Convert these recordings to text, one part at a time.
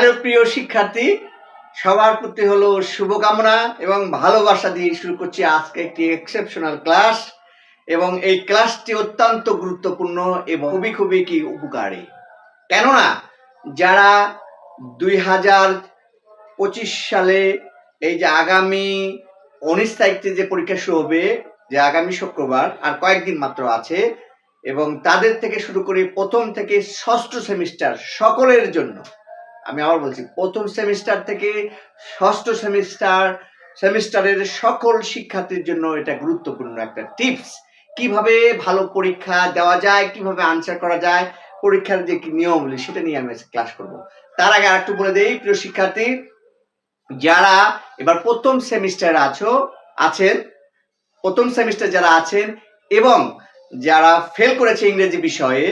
Hello প্রিয় শিক্ষার্থী, সবার প্রতি হলো শুভকামনা এবং ভালোবাসা দিয়ে শুরু করছি আজকে একটি এক্সেপশনাল ক্লাস এবং এই ক্লাসটি অত্যন্ত গুরুত্বপূর্ণ এবং খুবই খুবই কি উপকারী। কেননা, যারা দুই হাজার পঁচিশ সালে এই যে আগামী উনিশ তারিখে যে পরীক্ষা শুরু হবে, যে আগামী শুক্রবার, আর কয়েকদিন মাত্র আছে, এবং তাদের থেকে শুরু করে প্রথম থেকে ষষ্ঠ সেমিস্টার সকলের জন্য আমি আবার বলছি, প্রথম সেমিস্টার থেকে ষষ্ঠ সেমিস্টার সেমিস্টারের সকল শিক্ষার্থীর জন্য এটা গুরুত্বপূর্ণ একটা টিপস কীভাবে ভালো পরীক্ষা দেওয়া যায়, কীভাবে আনসার করা যায়, পরীক্ষার যে নিয়মগুলি সেটা নিয়ে আমি ক্লাস করব। তার আগে আরেকটু বলে দেই, প্রিয় শিক্ষার্থী, যারা এবার প্রথম সেমিস্টার আছো, আছেন, প্রথম সেমিস্টার যারা আছেন এবং যারা ফেল করেছে ইংরেজি বিষয়ে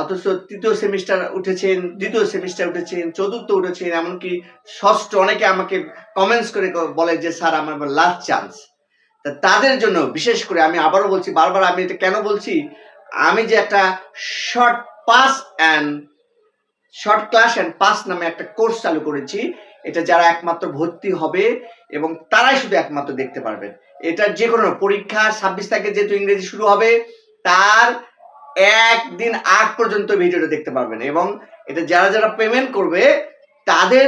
অথচ তৃতীয় সেমিস্টার উঠেছেন, দ্বিতীয় সেমিস্টার উঠেছেন, চতুর্থ উঠেছেন, এমনকি ষষ্ঠ অনেকে আমাকে কমেন্টস করে বলে যে, স্যার, আমার লাস্ট চান্স তা তাদের জন্য বিশেষ করে আমি আবারও বলছি, বারবার আমি এটা কেন বলছি? আমি যে একটা short pass and short class and pass নামে একটা কোর্স চালু করেছি, এটা যারা একমাত্র ভর্তি হবে এবং তারাই শুধু একমাত্র দেখতে পারবেন। এটা যে কোনো পরীক্ষা ছাব্বিশ তারিখে যেহেতু ইংরেজি শুরু হবে, তার একদিন আগ পর্যন্ত ভিডিওটা দেখতে পারবেন এবং এটা যারা যারা পেমেন্ট করবে, তাদের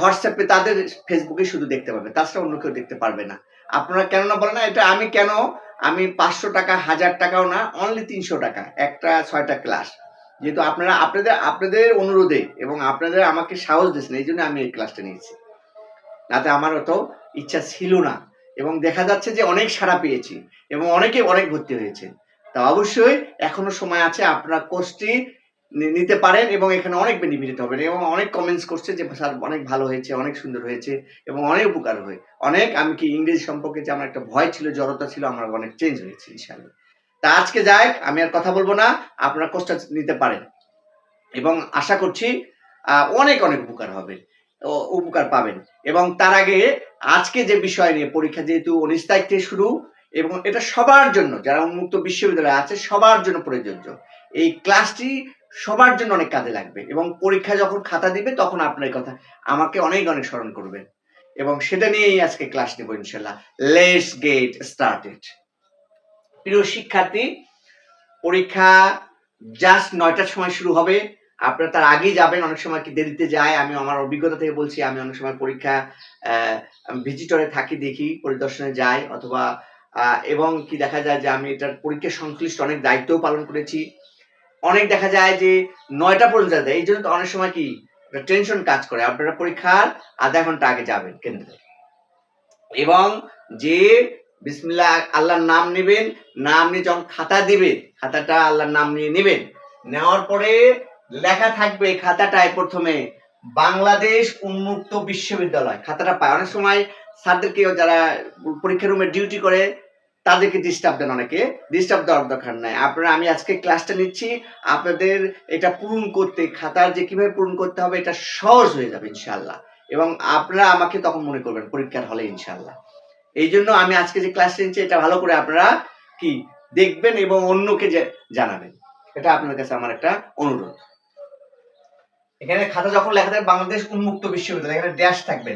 হোয়াটসঅ্যাপে তাদের ফেসবুকে শুধু দেখতে পাবে, তাছাড়া অন্য কেউ দেখতে পারবে না। আপনারা কেন না বলেন না, এটা আমি কেন? আমি পাঁচশো টাকা, হাজার টাকাও না অনলি তিনশো টাকা, একটা, ছয়টা ক্লাস যেহেতু আপনারা, আপনাদের আপনাদের অনুরোধে এবং আপনাদের আমাকে সাহস দিয়েছেন, এই জন্য আমি এই ক্লাসটা নিয়েছি। নাতে আমার অত ইচ্ছা ছিল না, এবং দেখা যাচ্ছে যে অনেক সাড়া পেয়েছি, এবং অনেকে অনেক ভর্তি হয়েছে। তা অবশ্যই এখনও সময় আছে, আপনারা কোর্সটি নিতে পারেন এবং এখানে অনেক বেনিফিট হবেন এবং অনেক কমেন্টস করছে যে, স্যার, অনেক ভালো হয়েছে, অনেক সুন্দর হয়েছে এবং অনেক উপকার হয়। অনেক, আমি কি ইংরেজি সম্পর্কে যে আমার একটা ভয় ছিল, জড়তা ছিল, আমার অনেক চেঞ্জ হয়েছে, ইনশাআল্লাহ। তা আজকে যাই, আমি আর কথা বলব না, আপনারা কোর্সটা নিতে পারেন এবং আশা করছি অনেক অনেক উপকার হবে উপকার পাবেন এবং তার আগে আজকে যে বিষয় নিয়ে, পরীক্ষা যেহেতু উনিশ তারিখ থেকে শুরু এবং এটা সবার জন্য, যারা উন্মুক্ত বিশ্ববিদ্যালয় আছে, সবার জন্য প্রযোজ্য। এই ক্লাসটি সবার জন্য অনেক কাজে লাগবে এবং পরীক্ষা যখন খাতা দিবে, তখন আপনার কথা আমাকে অনেক অনেক স্মরণ করবেন এবং সেটা নিয়েই আজকে ক্লাস নেব, ইনশাল্লাহ। লেটস গেট স্টার্টেড প্রিয় শিক্ষার্থী, পরীক্ষা জাস্ট নয়টার সময় শুরু হবে। আপনারা তার আগেই যাবেন, অনেক সময় কি দেরিতে যায়, আমি আমার অভিজ্ঞতা থেকে বলছি, আমি অনেক সময় পরীক্ষা ভিজিটরে থাকি, দেখি, পরিদর্শনে যাই, অথবা এবং কি দেখা যায় যে আমি এটার পরীক্ষা সংশ্লিষ্ট অনেক দায়িত্বও পালন করেছি। অনেক দেখা যায় যে নয়টা পর্যন্ত দেয় এই জন্য তো অনেক সময় কি টেনশন কাজ করে, আপনারা পরীক্ষার আধা ঘণ্টা আগে যাবেন কেন্দ্রে। এবং যে বিসমিল্লাহ আল্লাহর নাম নেবেন, নাম নিয়ে যখন খাতা দিবেন, খাতাটা আল্লাহর নাম নিয়ে নেবেন, নেওয়ার পরে লেখা থাকবে খাতাটায় প্রথমে বাংলাদেশ উন্মুক্ত বিশ্ববিদ্যালয়। খাতাটা পায়। অনেক সময় স্যারদেরকে যারা পরীক্ষা রুমে ডিউটি করে তাদেরকে ডিস্টার্ব দেন অনেকে। ডিস্টার্ব দেওয়ার দরকার নাই। আপনারা, আমি আজকে ক্লাসটা নিচ্ছি। আপনাদের এটা পূরণ করতে, খাতার যে কীভাবে পূরণ করতে হবে, এটা সহজ হয়ে যাবে ইনশাল্লাহ এবং আপনারা আমাকে তখন মনে করবেন, পরীক্ষার হলে ইনশাল্লাহ এই জন্য আমি আজকে যে ক্লাসটা নিচ্ছি, এটা ভালো করে আপনারা কি দেখবেন এবং অন্যকে যে জানাবেন। এটা আপনাদের কাছে আমার একটা অনুরোধ। এখানে খাতা যখন লেখা থাকবে বাংলাদেশ উন্মুক্ত বিশ্ববিদ্যালয়, এখানে ড্যাশ থাকবে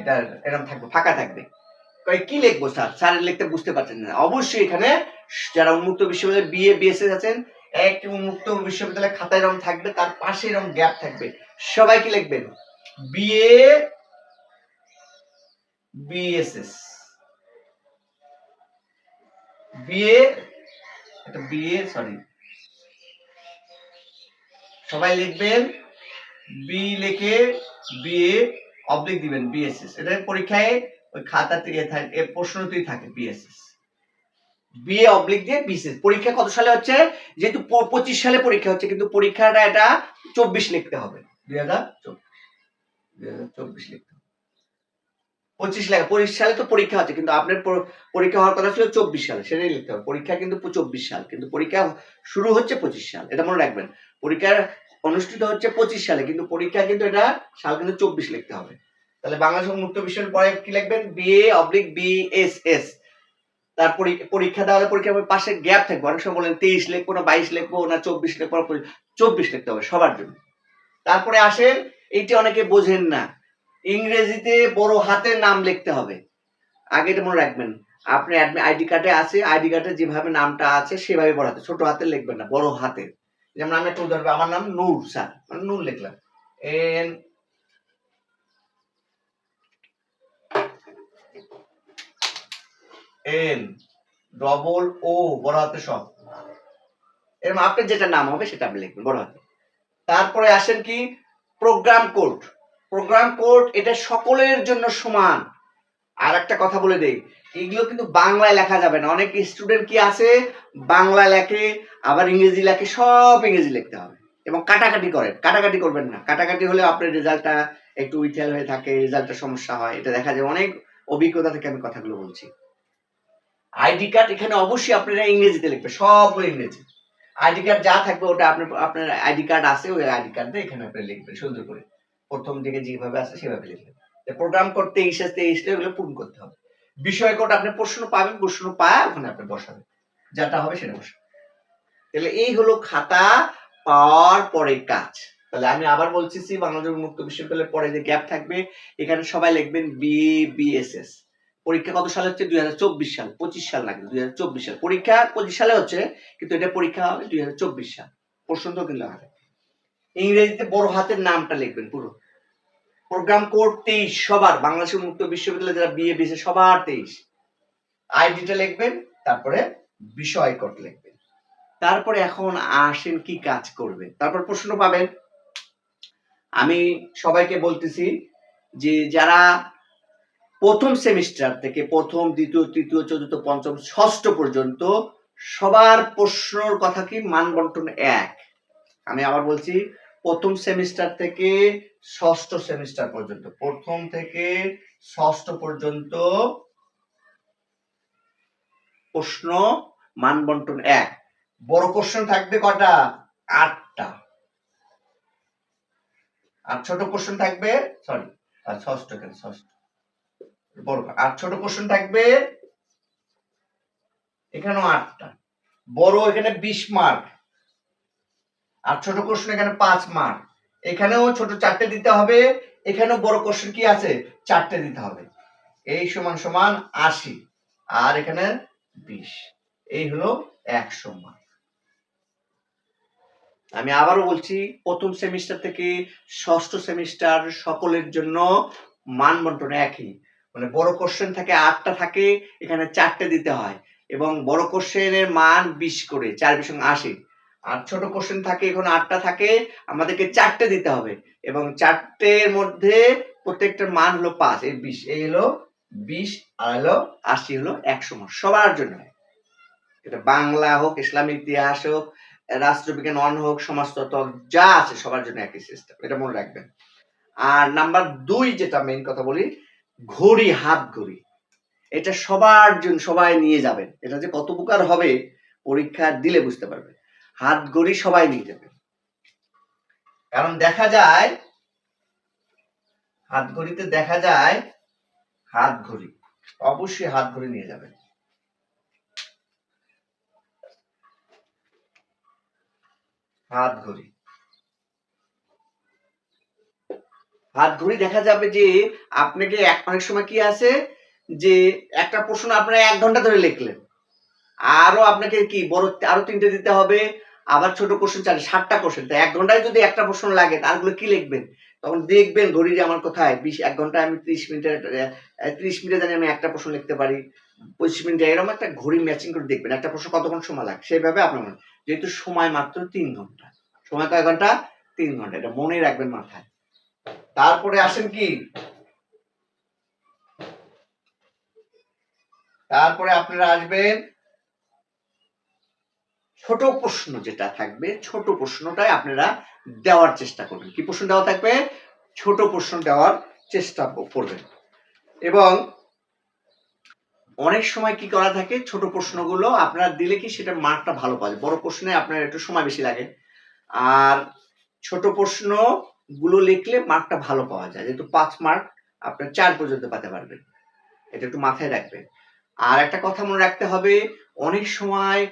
এরকম থাকবে, ফাঁকা থাকবে। কি লিখব স্যার? স্যার লিখতে বুঝতে পারছেন না। অবশ্যই এখানে যারা উন্মুক্ত বিশ্ববিদ্যালয় বিএ বিএসএস আছেন, একটি উন্মুক্ত বিশ্ববিদ্যালয় খাতায় এরকম থাকবে, তার পাশে এরকম গ্যাপ থাকবে। সবাই কি লিখবেন? বিএ বিএসএস বিএ এটা বিএ সরি সবাই লিখবেন বি লিখে বিএ অবলিক দিবেন বিএসএস এটা পরীক্ষায় ওই খাতাতে ইয়ে থাকে প্রশ্নতেই থাকে বিএসএস বিএ অবলিক দিয়ে বিএসএস পরীক্ষা কত সালে হচ্ছে? যেহেতু পঁচিশ সালে পরীক্ষা হচ্ছে, কিন্তু পরীক্ষাটা এটা চব্বিশ লিখতে হবে। দুই হাজার চব্বিশ লিখতে পঁচিশ লেখা, পঁচিশ সালে তো পরীক্ষা হচ্ছে, কিন্তু আপনার পরীক্ষা হওয়ার কথা ছিল চব্বিশ সালে, সেটাই লিখতে হবে। পরীক্ষা কিন্তু চব্বিশ সাল, কিন্তু পরীক্ষা শুরু হচ্ছে পঁচিশ সাল, এটা মনে রাখবেন। পরীক্ষা অনুষ্ঠিত হচ্ছে পঁচিশ সালে, কিন্তু পরীক্ষা কিন্তু এটা সাল কিন্তু চব্বিশ লিখতে হবে। তাহলে বাংলাদেশ মুক্ত বিশ্ববিদ্যালয় পরে কি লিখবেন? বিএ অবলিক বিএসএস তার পরীক্ষা দেওয়া হলে পরীক্ষার পাশে গ্যাপ থাকবে। অনেক সময় বলেন তেইশ লিখব না বাইশ লিখব না চব্বিশ লিখব চব্বিশ লিখতে হবে সবার জন্য। তারপরে আসেন, এইটা অনেকে বোঝেন না। ইংরেজিতে বড় হাতের নাম লিখতে হবে। আগে এটা মনে রাখবেন। আপনি আইডি কার্ডে আছে আইডি কার্ডে যেভাবে নামটা আছে, সেভাবে বড় হাতে, ছোট হাতে লিখবেন না, বড় হাতে। যেমন আমি একটু উদাহরণ আমার নাম নূর, স্যার। মানে নূর লিখলাম। এন এন ডবল ও বড় হাতে সব। এরকম আপনার যেটা নাম হবে সেটা আপনি লিখবেন, বড় হাতে তারপরে আসেন কি? প্রোগ্রাম কোড প্রোগ্রাম কোড এটা সকলের জন্য সমান। আর একটা কথা বলে দেই, এগুলো কিন্তু বাংলায় লেখা যাবে না। অনেক স্টুডেন্ট কি আছে? বাংলা লেখে, আবার ইংরেজি লেখে, সব ইংরেজি লিখতে হবে। এবং কাটাকাটি করেন। কাটাকাটি করবেন না। কাটাকাটি হলে আপনার রেজাল্টটা একটু উইথেল হয়ে থাকে, রেজাল্টটা সমস্যা হয়। এটা দেখা যায়, অনেক অভিজ্ঞতা থেকে আমি কথাগুলো বলছি। আইডি কার্ড এখানে অবশ্যই আপনারা ইংরেজিতে লিখবে সবগুলো ইংরেজি। আইডি কার্ড যা থাকবে ওটা আপনার আপনার আইডি কার্ড আছে, ওই আইডি কার্ড দিয়ে এখানে আপনি লিখবেন, সুন্দর করে। প্রথম দিকে যেভাবে আছে, সেভাবে লিখবেন। প্রোগ্রাম করতে তেইশ তেইশ এগুলো পূরণ করতে হবে। বিষয় কোড আপনি প্রশ্ন পাবেন, প্রশ্ন পায়, ওখানে আপনি বসাবেন। যেটা হবে সেটা বসাবেন। তাহলে এই হলো খাতা পাওয়ার পরে কাজ। তাহলে আমি আবার বলছি বাংলাদেশ মুক্ত বিশ্ববিদ্যালয়ের পরে যে গ্যাপ থাকবে, এখানে সবাই লিখবেন বি বিএসএস পরীক্ষা কত সালে হচ্ছে? দুই হাজার চব্বিশ সাল, পঁচিশ সাল লাগে দুই হাজার চব্বিশ সাল। পরীক্ষা পঁচিশ সালে হচ্ছে, কিন্তু এটা পরীক্ষা হবে দুই হাজার চব্বিশ সাল। প্রশ্ন তো কিন্তু হবে ইংরেজিতে বড় হাতের নামটা লিখবেন পুরো। প্রোগ্রাম কোড তেইশ, সবার। বাংলাদেশের মুক্ত বিশ্ববিদ্যালয় যারা বিএ বিএসএ সবার তেইশ। আইডিটা লিখবেন, তারপরে বিষয় কোড লিখবেন। তারপরে এখন আসেন কি কাজ করবেন। তারপর প্রশ্ন পাবেন। আমি সবাইকে বলতেছি যে যারা প্রথম সেমিস্টার থেকে প্রথম, দ্বিতীয়, তৃতীয়, চতুর্থ, পঞ্চম, ষষ্ঠ পর্যন্ত সবার প্রশ্নর কথা কি? মান বন্টন এক। আমি আবার বলছি, প্রথম সেমিস্টার থেকে ষষ্ঠ সেমিস্টার পর্যন্ত, প্রথম থেকে ষষ্ঠ পর্যন্ত প্রশ্ন মান বন্টন এক। বড় কোশ্চেন থাকবে কটা? আটটা। আর ছোট কোশ্চেন থাকবে সরি ষষ্ঠ কেন? ষষ্ঠ। বড় আর ছোট কোশ্চেন থাকবে এখানেও আটটা। বড় এখানে বিশ মার্ক আর ছোট কোশ্চেন এখানে পাঁচ মার্ক এখানেও ছোট চারটে দিতে হবে। এখানেও বড় কোশ্চেন কি আছে? চারটে দিতে হবে। এই সমান সমান আশি। আর এখানে বিশ। এই হলো একশো মার্ক আমি আবারও বলছি, প্রথম সেমিস্টার থেকে ষষ্ঠ সেমিস্টার সকলের জন্য মান বন্টন একই। মানে বড় কোশ্চেন থাকে, আটটা থাকে, এখানে চারটে দিতে হয়। এবং বড় কোশ্চেনের মান বিশ করে, চার বিশ আশি। আর ছোট কোশ্চেন থাকে, এখন আটটা থাকে, আমাদেরকে চারটে দিতে হবে। এবং চারটের মধ্যে প্রত্যেকটার মান হলো পাঁচ, এই বিশ, এই হলো বিশ, আর হলো আশি, হলো একশো সবার জন্য। এটা বাংলা হোক ইসলামিক ইতিহাস হোক, রাষ্ট্রবিজ্ঞান, অন হোক সমাজতত্ত্ব যা আছে সবার জন্য একই সিস্টেম এটা মনে রাখবেন। আর নাম্বার দুই যেটা মেইন কথা বলি ঘড়ি, হাত ঘড়ি। এটা সবার জন্য, সবাই নিয়ে যাবেন এটা যে কত উপকার হবে, পরীক্ষা দিলে বুঝতে পারবে। হাত ঘড়ি সবাই নিয়ে যাবে। কারণ দেখা যায়, হাত ঘড়িতে দেখা যায়, হাত ঘড়ি। অবশ্যই হাত ঘড়ি নিয়ে যাবেন হাত ঘড়ি। হাত ঘড়ি দেখা যাবে যে আপনাকে অনেক সময় কি আছে যে একটা প্রশ্ন আপনারা এক ঘণ্টা ধরে লিখলেন। আরও আপনাকে কি বড় আরও তিনটে দিতে হবে, আবার ছোট কোশ্চেন চাই ষাটটা কোশ্চেন তো এক ঘন্টায় যদি একটা প্রশ্ন লাগে তারগুলো কি লিখবেন? তখন দেখবেন ঘড়ি যে আমার কোথায়, বিশ এক ঘন্টায় আমি ত্রিশ মিনিটের ত্রিশ মিনিটে জানি আমি একটা প্রশ্ন লিখতে পারি, পঁচিশ মিনিটে এরকম একটা ঘড়ি ম্যাচিং করে দেখবেন, একটা প্রশ্ন কতক্ষণ সময় লাগে? সেইভাবে আপনার যেহেতু সময় মাত্র তিন ঘণ্টা। সময় কয় ঘণ্টা? তিন ঘণ্টা। এটা মনে রাখবেন মাথায়। তারপরে আসেন কি? তারপরে আপনারা আসবেন। ছোট প্রশ্ন যেটা থাকবে, ছোট প্রশ্নটাই আপনারা দেওয়ার চেষ্টা করবেন। কি প্রশ্ন দেওয়া থাকবে? ছোট প্রশ্ন দেওয়ার চেষ্টা করবেন। এবং অনেক সময় কি করা থাকে? ছোট প্রশ্নগুলো আপনারা দিলে কি সেটা মার্কটা ভালো পাওয়া যায়? বড় প্রশ্নে আপনার একটু সময় বেশি লাগে। আর ছোট প্রশ্ন গুলো লিখলে মার্কটা ভালো পাওয়া যায়। যেহেতু পাঁচ মার্ক আপনার চার পর্যন্ত পেতে পারবেন। এটা একটু মাথায় রাখবেন। আর একটা কথা মনে রাখতে হবে, অনেক সময়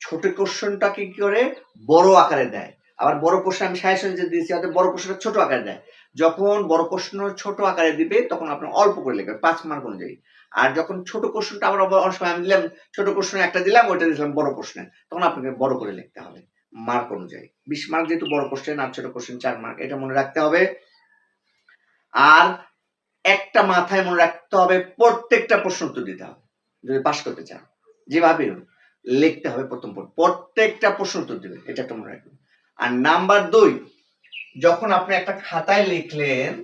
ছোট কোশ্চেনটা কি করে? বড় আকারে দেয়। আবার বড় কোশ্চেন আমি সাজেশন যে দিয়েছি হয়তো বড় কোশ্চেনটা ছোট আকারে দেয়। যখন বড় প্রশ্ন ছোট আকারে দিবে, তখন আপনার অল্প করে লিখবেন, পাঁচ মার্ক অনুযায়ী। আর যখন ছোট কোশ্চেনটা আবার অনেক সময় আমি দিলাম, ছোট কোশ্চেন একটা দিলাম, ওইটা দিলাম বড় প্রশ্নে, তখন আপনাকে বড় করে লিখতে হবে। মার্ক অনুযায়ী। বিশ মার্ক যেহেতু বড় কোশ্চেন আর ছোট কোশ্চেন চার মার্ক এটা মনে রাখতে হবে। আর একটা মাথায় মনে রাখতে হবে, প্রত্যেকটা প্রশ্ন উত্তর দিতে হবে, যদি পাশ করতে চান। যেভাবে লিখতে হবে প্রথম পর প্রত্যেকটা প্রশ্ন উত্তর দেবে এটা একটা মনে রাখবেন। আর নাম্বার দুই, যখন আপনি একটা খাতায় লিখলেন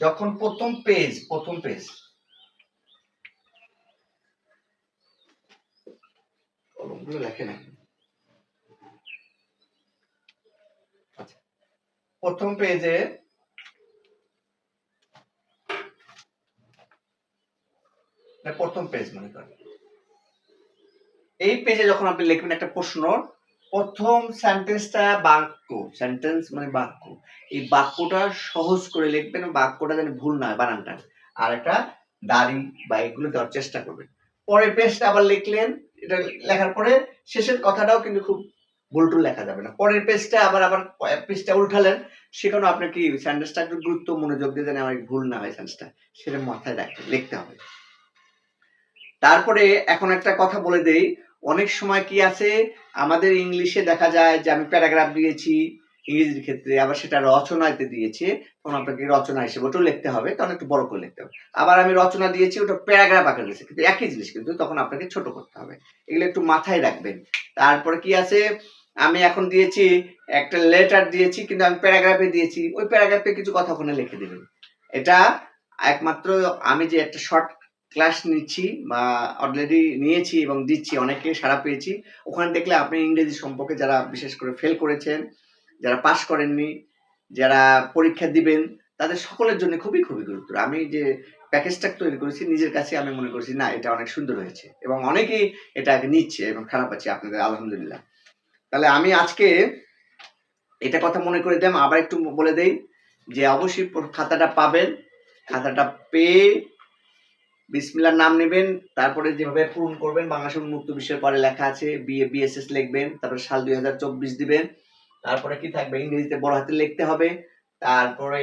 যখন প্রথম পেজ প্রথম পেজ কলমগুলো লেখে না। আচ্ছা। প্রথম পেজে প্রথম পেজ মনে করেন। এই পেজে যখন আপনি লিখবেন একটা প্রশ্ন, প্রথম সেন্টেন্সটা বাক্য সেন্টেন্স মানে বাক্য। এই বাক্যটা সহজ করে লিখবেন, বাক্যটা যেন ভুল না হয়, বানানটা। আর একটা দাড়ি বা এগুলো দেওয়ার চেষ্টা করবেন। পরের পেজটা আবার লিখলেন এটা লেখার পরে শেষের কথাটাও কিন্তু খুব ভুলটুল লেখা যাবে না। পরের পেজটা আবার আবার পেজটা উল্টালেন। সেখানে আপনি কি সেন্টেন্সটা একটু গুরুত্ব, মনোযোগ দিয়ে যেন আমার ভুল না হয় সেন্টেন্সটা সেটা মাথায় রাখতে, লিখতে হবে। তারপরে এখন একটা কথা বলে দেই। অনেক সময় কি আছে? আমাদের ইংলিশে দেখা যায় যে আমি প্যারাগ্রাফ দিয়েছি ইংরেজির ক্ষেত্রে আবার সেটা রচনাতে দিয়েছে, তখন আপনাকে রচনা হিসেবে ওটাও লিখতে হবে, তখন একটু বড় করে লিখতে হবে। আবার আমি রচনা দিয়েছি, ওটা প্যারাগ্রাফ আকারে দিয়েছি, কিন্তু একই জিনিস কিন্তু তখন আপনাকে ছোট করতে হবে। এগুলো একটু মাথায় রাখবেন। তারপরে কি আছে? আমি এখন দিয়েছি, একটা লেটার দিয়েছি, কিন্তু আমি প্যারাগ্রাফে দিয়েছি। ওই প্যারাগ্রাফে কিছু কথা ওখানে লিখে দেবেন। এটা একমাত্র আমি যে একটা শর্ট ক্লাস নিচ্ছি বা অলরেডি নিয়েছি এবং দিচ্ছি, অনেকে সারা পেয়েছি, ওখানে দেখলে আপনি ইংরেজি সম্পর্কে যারা বিশেষ করে ফেল করেছেন যারা পাস করেননি, যারা পরীক্ষা দিবেন, তাদের সকলের জন্য খুবই খুবই গুরুত্ব আমি যে প্যাকেজটা তৈরি করেছি, নিজের কাছে আমি মনে করছি, না, এটা অনেক সুন্দর হয়েছে। এবং অনেকেই এটা নিচ্ছে এবং খারাপ আছে, আপনাদের, আলহামদুলিল্লাহ। তাহলে আমি আজকে এটা কথা মনে করে দিলাম আবার একটু বলে দেই যে অবশ্যই খাতাটা পাবেন, খাতাটা পেয়ে বিসমিল্লার নাম নেবেন, তারপরে যেভাবে পূরণ করবেন বাংলাদেশ উন্মুক্ত বিষয়ের পরে লেখা আছে বিএ বিএসএস লিখবেন, তারপরে সাল দুই হাজার চব্বিশ দিবেন তারপরে কি থাকবে? ইংরেজিতে বড় হাতে লিখতে হবে। তারপরে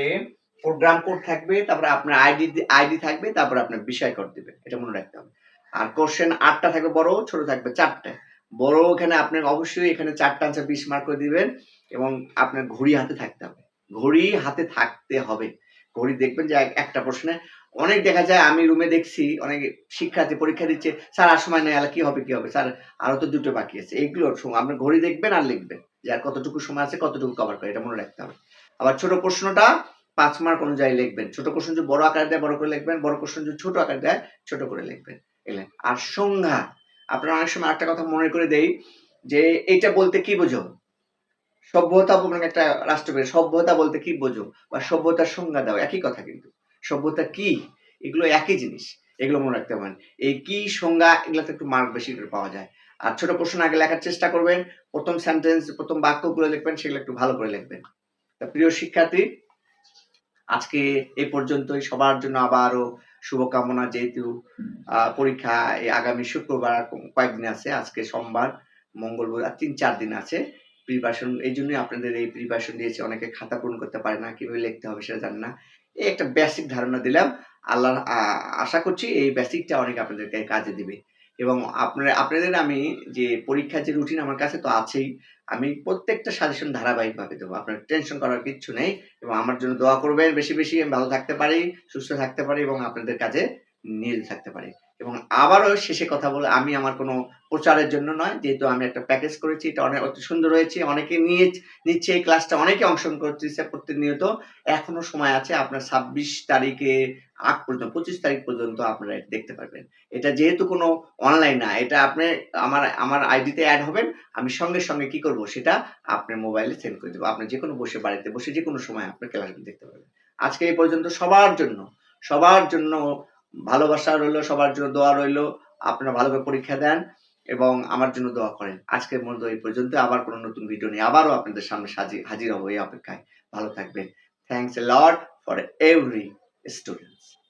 প্রোগ্রাম কোড থাকবে, তারপরে আপনার আইডি আইডি থাকবে, তারপরে আপনার বিষয় কোড দিবেন এটা মনে রাখতে হবে। আর কোশ্চেন আটটা থাকবে বড়, ছোট থাকবে চারটে বড় এখানে আপনার অবশ্যই এখানে চারটা আনসার বিশ মার্ক করে দিবেন এবং আপনার ঘড়ি হাতে থাকতে হবে। ঘড়ি হাতে থাকতে হবে। ঘড়ি দেখবেন যে একটা প্রশ্নে অনেক দেখা যায়, আমি রুমে দেখছি, অনেক শিক্ষার্থী পরীক্ষা দিচ্ছে, স্যার, আর সময় নেই কি হবে কি হবে? স্যার, আরও তো দুটো বাকি আছে। এইগুলো আপনি ঘড়ি দেখবেন আর লিখবেন, যে আর কতটুকু সময় আছে, কতটুকু কভার করে, এটা মনে রাখতে হবে। আবার ছোট প্রশ্নটা, পাঁচ মার্ক অনুযায়ী লিখবেন, ছোট কোশ্চেন যদি বড় আকার দেয়, বড় করে লিখবেন, বড় কোশ্চেন যদি ছোট আকার দেয়, ছোট করে লিখবেন, এলেন। আর সংজ্ঞা, আপনারা অনেক সময় একটা কথা মনে করে দেই, যে এটা বলতে কি বোঝো? সভ্যতা একটা রাষ্ট্রকে সভ্যতা বলতে কি বোঝো? বা সভ্যতার সংজ্ঞা দাও, একই কথা কিন্তু। সভ্যতা কি? এগুলো একই জিনিস। এগুলো মনে রাখতে পারেন এই কি সংজ্ঞা, এগুলোতে একটু মার্ক বেশি করে পাওয়া যায়। আর ছোট প্রশ্ন আগে লেখার চেষ্টা করবেন। প্রথম সেন্টেন্স প্রথম বাক্যগুলো লিখবেন, সেগুলো একটু ভালো করে লিখবেন। তা প্রিয় শিক্ষার্থী, আজকে এই পর্যন্তই। সবার জন্য আবারও শুভকামনা যেহেতু পরীক্ষা এই আগামী শুক্রবার কয়েকদিন আছে। আজকে সোমবার, মঙ্গলবার, আর তিন চার দিন আছে। প্রিপারেশন এই জন্যই আপনাদের এই প্রিপারেশন দিয়েছে। অনেকে খাতা পূরণ করতে পারে না, কীভাবে লিখতে হবে সেটা জানে না। এই একটা বেসিক ধারণা দিলাম। আল্লাহর আশা করছি এই বেসিকটা অনেক আপনাদেরকে কাজে দিবে। এবং আপনারা, আপনাদের আমি যে পরীক্ষার যে রুটিন আমার কাছে তো আছেই, আমি প্রত্যেকটা সাজেশন ধারাবাহিকভাবে দেবো। আপনার টেনশন করার কিচ্ছু নেই এবং আমার জন্য দোয়া করবেন। বেশি বেশি আমি ভালো থাকতে পারি, সুস্থ থাকতে পারি এবং আপনাদের কাজে নিয়োজিত থাকতে পারি। এবং আবারও শেষে কথা বলে আমি আমার কোনো প্রচারের জন্য নয়, যেহেতু আমি একটা প্যাকেজ করেছি, এটা অনেক অতি সুন্দর হয়েছে, অনেকে নিয়ে, নিচ্ছে এই ক্লাসটা অনেকে অংশগ্রহণ করতেছে প্রতিনিয়ত। এখনও সময় আছে, আপনার ছাব্বিশ তারিখে আগ পর্যন্ত, পঁচিশ তারিখ পর্যন্ত আপনারা দেখতে পারবেন। এটা যেহেতু কোনো অনলাইন না, এটা আপনি আমার আমার আইডিতে অ্যাড হবেন, আমি সঙ্গে সঙ্গে কি করব সেটা আপনার মোবাইলে সেন্ড করে দেবো। আপনি যে কোনো বসে বাড়িতে বসে যে কোনো সময় আপনি ক্লাসগুলো দেখতে পারবেন। আজকে এই পর্যন্ত সবার জন্য সবার জন্য ভালোবাসা রইল, সবার জন্য দোয়া রইল, আপনারা ভালোভাবে পরীক্ষা দেন এবং আমার জন্য দোয়া করেন। আজকের মতো এই পর্যন্ত, আবার কোনো নতুন ভিডিও নিয়ে আবারও আপনাদের সামনে সাজি- হাজির হব এই অপেক্ষায়। ভালো থাকবেন। Thanks lot for every students